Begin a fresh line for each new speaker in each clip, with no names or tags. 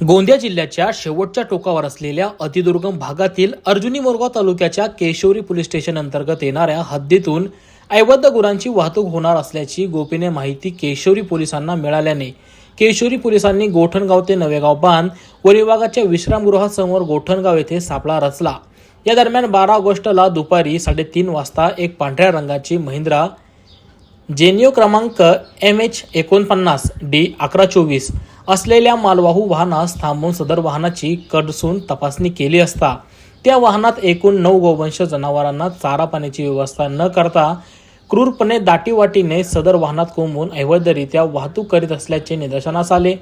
गोंदिया जिल्ह्याच्या शेवटच्या टोकावर असलेल्या अतिदुर्गम भागातील अर्जुनी मोरगाव तालुक्याच्या केशवरी पोलीस स्टेशन अंतर्गत येणाऱ्या हद्दीतून ऐवद्ध गुरांची वाहतूक होणार असल्याची गोपनीय माहिती केशवरी पोलिसांना मिळाल्याने केशोरी पोलिसांनी गोठणगाव ते नवेगाव बांध वन विभागाच्या विश्रामगृहासमोर गोठणगाव येथे सापळा रचला. या दरम्यान बारा ऑगस्टला दुपारी साडेतीन वाजता एक पांढऱ्या रंगाची महिंद्रा जेनिओ क्रमांक एम एच एकोणपन्नास डी अकरा चोवीस असलेल्या मालवाहू वाहनास थांबून सदर वाहनाची कडसून तपासणी केली असता त्या वाहनात एकूण नऊ गोवंश जनावरांना चारा पाण्याची व्यवस्था न करता क्रूरपणे दाटीवाटीने सदर वाहनात कोंबून अवैधरित्या वाहतूक करीत असल्याचे निदर्शनास आले.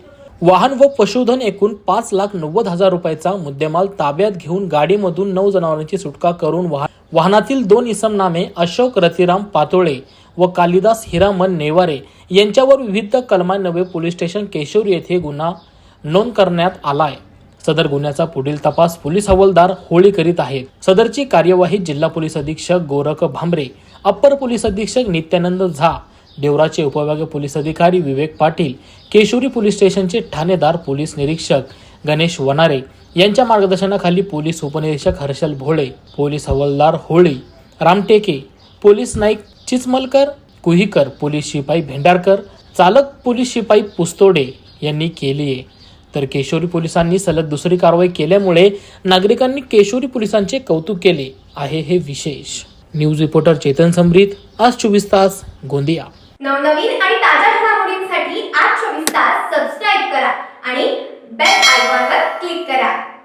वाहन व पशुधन एकूण पाच लाख नव्वद हजार रुपयाचा मुद्देमाल ताब्यात घेऊन गाडीमधून नऊ जनावरांची सुटका करून वाहन वाहनातील दोन इसम नामे अशोक रतिराम पातोळे व कालिदास हिरामन नेवारे यांच्यावर विविध कलमांनवे पोलीस स्टेशन केशवरी येथे गुन्हा नोंद करण्यात आलाय. सदर गुन्ह्याचा पुढील तपास पोलीस हवालदार होळी करीत आहेत. सदरची कार्यवाही जिल्हा पोलीस अधीक्षक गोरख भांबरे अप्पर पोलीस अधीक्षक नित्यानंद झा देवराचे उपविभागीय पोलीस अधिकारी विवेक पाटील केशोरी पोलीस स्टेशनचे ठाणेदार पोलीस निरीक्षक गणेश वनारे यांच्या मार्गदर्शनाखाली पोलीस उपनिरीक्षक हर्षल भोळे पोलीस हवालदार होळी रामटेके पोलीस नाईक चिचमलकर कुहीकर पोलीस शिपाई भेंडारकर चालक पोलीस शिपाई पुस्तोडे यांनी केली आहे तर केशोरी पोलिसांनी सलग दुसरी कारवाई केल्यामुळे नागरिकांनी केशोरी पोलिसांचे कौतुक केले आहे हे विशेष. न्यूज रिपोर्टर चेतन समृत आज चोवीस तास गोंदिया.
नवनवीन आणि ताज्या घडामोडींसाठी आज चोवीस तास सबस्क्राईब करा आणि बेल आयकॉनवर क्लिक करा.